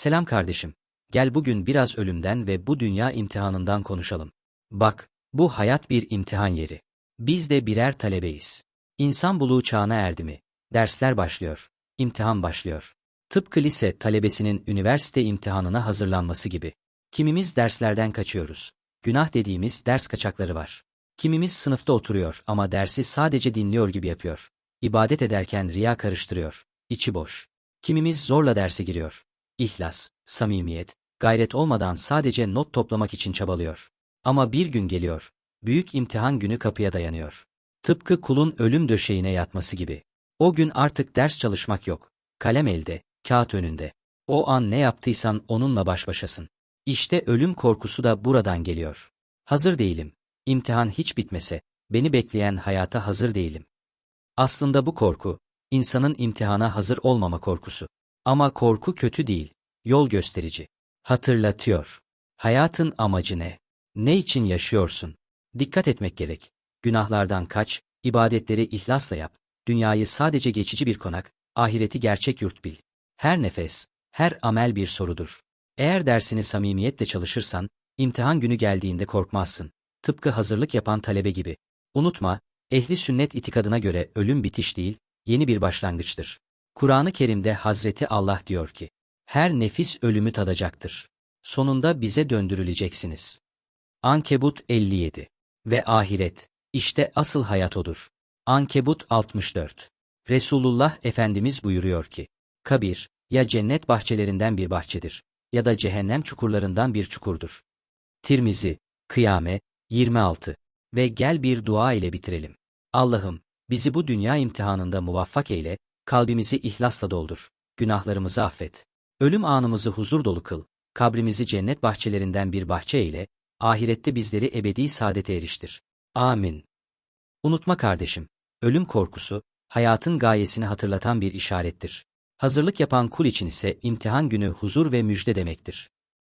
Selam kardeşim. Gel bugün biraz ölümden ve bu dünya imtihanından konuşalım. Bak, bu hayat bir imtihan yeri. Biz de birer talebeyiz. İnsan buluğu çağına erdi mi? Dersler başlıyor. İmtihan başlıyor. Tıpkı lise talebesinin üniversite imtihanına hazırlanması gibi. Kimimiz derslerden kaçıyoruz. Günah dediğimiz ders kaçakları var. Kimimiz sınıfta oturuyor ama dersi sadece dinliyor gibi yapıyor. İbadet ederken riya karıştırıyor. İçi boş. Kimimiz zorla derse giriyor. İhlas, samimiyet, gayret olmadan sadece not toplamak için çabalıyor. Ama bir gün geliyor. Büyük imtihan günü kapıya dayanıyor. Tıpkı kulun ölüm döşeğine yatması gibi. O gün artık ders çalışmak yok. Kalem elde, kağıt önünde. O an ne yaptıysan onunla baş başasın. İşte ölüm korkusu da buradan geliyor. Hazır değilim. İmtihan hiç bitmese, beni bekleyen hayata hazır değilim. Aslında bu korku, insanın imtihana hazır olmama korkusu. Ama korku kötü değil, yol gösterici. Hatırlatıyor. Hayatın amacı ne? Ne için yaşıyorsun? Dikkat etmek gerek. Günahlardan kaç, ibadetleri ihlasla yap. Dünyayı sadece geçici bir konak, ahireti gerçek yurt bil. Her nefes, her amel bir sorudur. Eğer dersini samimiyetle çalışırsan, imtihan günü geldiğinde korkmazsın. Tıpkı hazırlık yapan talebe gibi. Unutma, ehli sünnet itikadına göre ölüm bitiş değil, yeni bir başlangıçtır. Kur'an-ı Kerim'de Hazreti Allah diyor ki, her nefis ölümü tadacaktır. Sonunda bize döndürüleceksiniz. Ankebut 57 ve ahiret, işte asıl hayat odur. Ankebut 64 Resulullah Efendimiz buyuruyor ki, kabir, ya cennet bahçelerinden bir bahçedir, ya da cehennem çukurlarından bir çukurdur. Tirmizi, Kıyame, 26 ve gel bir dua ile bitirelim. Allah'ım, bizi bu dünya imtihanında muvaffak eyle, kalbimizi ihlasla doldur, günahlarımızı affet. Ölüm anımızı huzur dolu kıl, kabrimizi cennet bahçelerinden bir bahçe eyle, ahirette bizleri ebedi saadete eriştir. Amin. Unutma kardeşim, ölüm korkusu, hayatın gayesini hatırlatan bir işarettir. Hazırlık yapan kul için ise imtihan günü huzur ve müjde demektir.